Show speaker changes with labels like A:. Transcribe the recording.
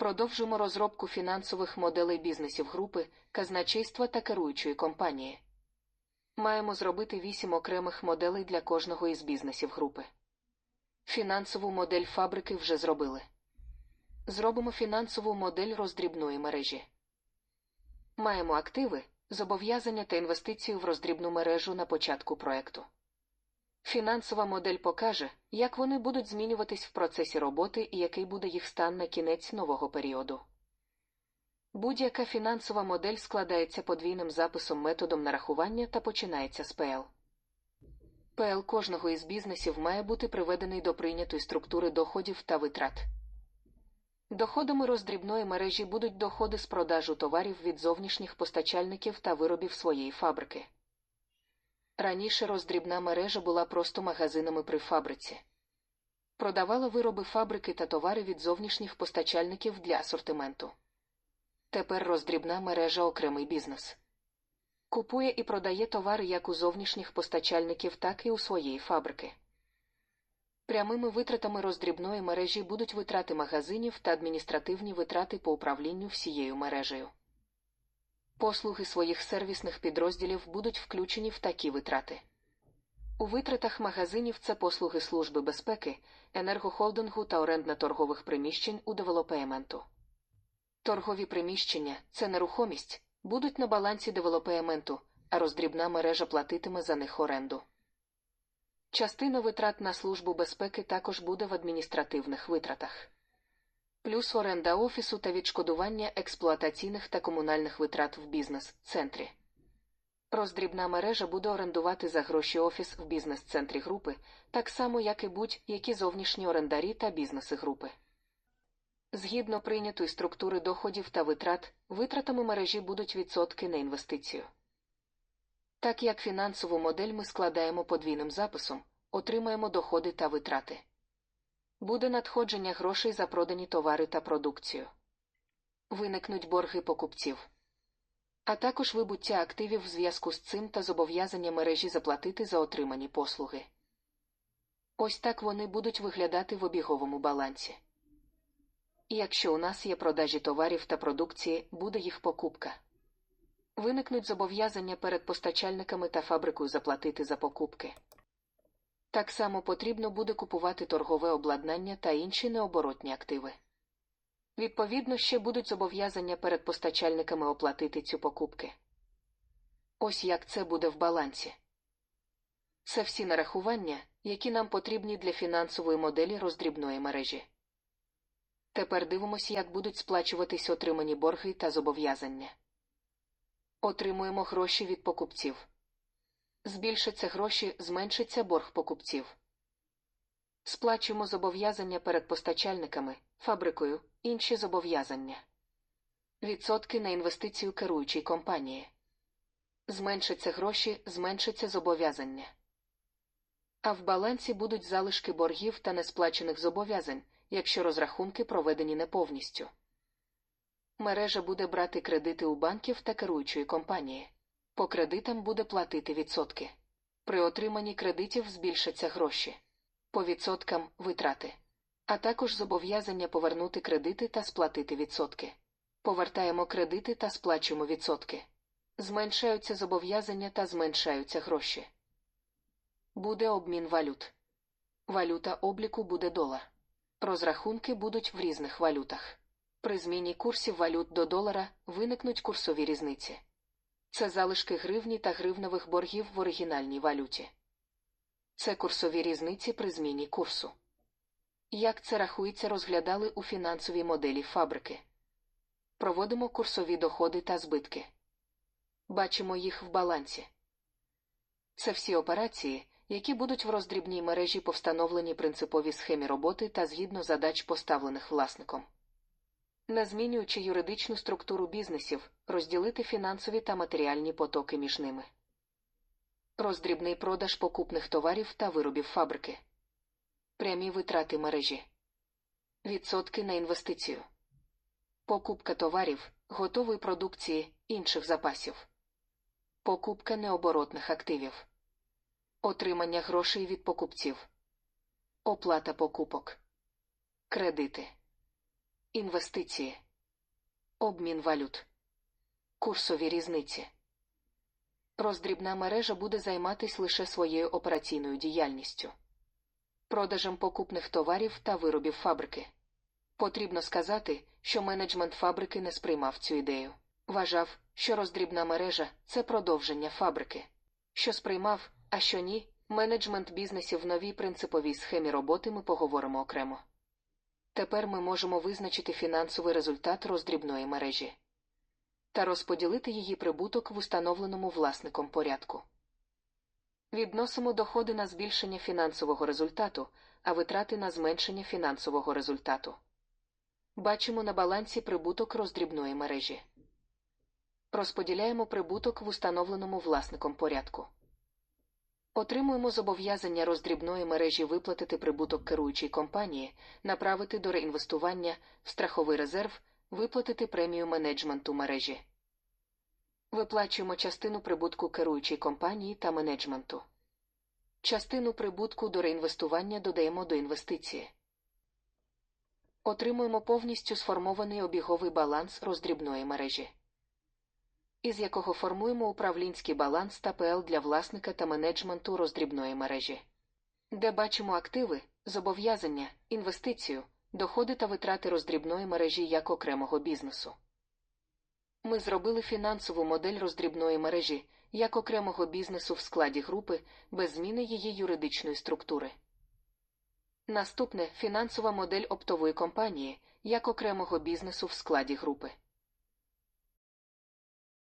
A: Продовжимо розробку фінансових моделей бізнесів групи, казначейства та керуючої компанії. Маємо зробити вісім окремих моделей для кожного із бізнесів групи. Фінансову модель фабрики вже зробили. Зробимо фінансову модель роздрібної мережі. Маємо активи, зобов'язання та інвестиції в роздрібну мережу на початку проекту. Фінансова модель покаже, як вони будуть змінюватись в процесі роботи і який буде їх стан на кінець нового періоду. Будь-яка фінансова модель складається подвійним записом методом нарахування та починається з ПЛ. ПЛ кожного із бізнесів має бути приведений до прийнятої структури доходів та витрат. Доходами роздрібної мережі будуть доходи з продажу товарів від зовнішніх постачальників та виробів своєї фабрики. Раніше роздрібна мережа була просто магазинами при фабриці. Продавала вироби фабрики та товари від зовнішніх постачальників для асортименту. Тепер роздрібна мережа окремий бізнес. Купує і продає товари як у зовнішніх постачальників, так і у своєї фабрики. Прямими витратами роздрібної мережі будуть витрати магазинів та адміністративні витрати по управлінню всією мережею. Послуги своїх сервісних підрозділів будуть включені в такі витрати. У витратах магазинів це послуги Служби безпеки, енергохолдингу та орендна торгових приміщень у девелопементу. Торгові приміщення це нерухомість, будуть на балансі девелопементу, а роздрібна мережа платитиме за них оренду. Частина витрат на службу безпеки також буде в адміністративних витратах. Плюс оренда офісу та відшкодування експлуатаційних та комунальних витрат в бізнес-центрі. Роздрібна мережа буде орендувати за гроші офіс в бізнес-центрі групи, так само, як і будь-які зовнішні орендарі та бізнеси групи. Згідно прийнятої структури доходів та витрат, витратами мережі будуть відсотки на інвестицію. Так як фінансову модель ми складаємо подвійним записом, отримаємо доходи та витрати. Буде надходження грошей за продані товари та продукцію. Виникнуть борги покупців. А також вибуття активів в зв'язку з цим та зобов'язання мережі заплатити за отримані послуги. Ось так вони будуть виглядати в обіговому балансі. Якщо у нас є продажі товарів та продукції, буде їх покупка. Виникнуть зобов'язання перед постачальниками та фабрикою заплатити за покупки. Так само потрібно буде купувати торгове обладнання та інші необоротні активи. Відповідно, ще будуть зобов'язання перед постачальниками оплатити цю покупки. Ось як це буде в балансі. Це всі нарахування, які нам потрібні для фінансової моделі роздрібної мережі. Тепер дивимося, як будуть сплачуватись отримані борги та зобов'язання. Отримуємо гроші від покупців. Збільшаться гроші, зменшиться борг покупців. Сплачуємо зобов'язання перед постачальниками, фабрикою, інші зобов'язання. Відсотки на інвестицію керуючій компанії. Зменшаться гроші, зменшиться зобов'язання. А в балансі будуть залишки боргів та несплачених зобов'язань, якщо розрахунки проведені не повністю. Мережа буде брати кредити у банків та керуючої компанії. По кредитам буде платити відсотки. При отриманні кредитів збільшаться гроші. По відсоткам витрати. А також зобов'язання повернути кредити та сплатити відсотки. Повертаємо кредити та сплачуємо відсотки. Зменшаються зобов'язання та зменшаються гроші. Буде обмін валют. Валюта обліку буде долар. Розрахунки будуть в різних валютах. При зміні курсів валют до долара виникнуть курсові різниці. Це залишки гривні та гривневих боргів в оригінальній валюті. Це курсові різниці при зміні курсу. Як це рахується, розглядали у фінансовій моделі фабрики. Проводимо курсові доходи та збитки. Бачимо їх в балансі. Це всі операції, які будуть в роздрібній мережі по встановленій принциповій схемі роботи та згідно задач, поставлених власником. Не змінюючи юридичну структуру бізнесів, розділити фінансові та матеріальні потоки між ними. Роздрібний продаж покупних товарів та виробів фабрики. Прямі витрати мережі. Відсотки на інвестицію. Покупка товарів, готової продукції, інших запасів. Покупка необоротних активів. Отримання грошей від покупців. Оплата покупок. Кредити. Інвестиції, обмін валют, курсові різниці. Роздрібна мережа буде займатися лише своєю операційною діяльністю, продажем покупних товарів та виробів фабрики. Потрібно сказати, що менеджмент фабрики не сприймав цю ідею. Вважав, що роздрібна мережа це продовження фабрики. Що сприймав, а що ні, менеджмент бізнесів в новій принциповій схемі роботи ми поговоримо окремо. Тепер ми можемо визначити фінансовий результат роздрібної мережі та розподілити її прибуток в установленому власником порядку. Відносимо доходи на збільшення фінансового результату, а витрати на зменшення фінансового результату. Бачимо на балансі прибуток роздрібної мережі. Розподіляємо прибуток в установленому власником порядку. Отримуємо зобов'язання роздрібної мережі виплатити прибуток керуючій компанії, направити до реінвестування в страховий резерв, виплатити премію менеджменту мережі. Виплачуємо частину прибутку керуючій компанії та менеджменту. Частину прибутку до реінвестування додаємо до інвестиції. Отримуємо повністю сформований обіговий баланс роздрібної мережі, із якого формуємо управлінський баланс та ПЛ для власника та менеджменту роздрібної мережі, де бачимо активи, зобов'язання, інвестицію, доходи та витрати роздрібної мережі як окремого бізнесу. Ми зробили фінансову модель роздрібної мережі як окремого бізнесу в складі групи без зміни її юридичної структури. Наступне фінансова модель оптової компанії як окремого бізнесу в складі групи.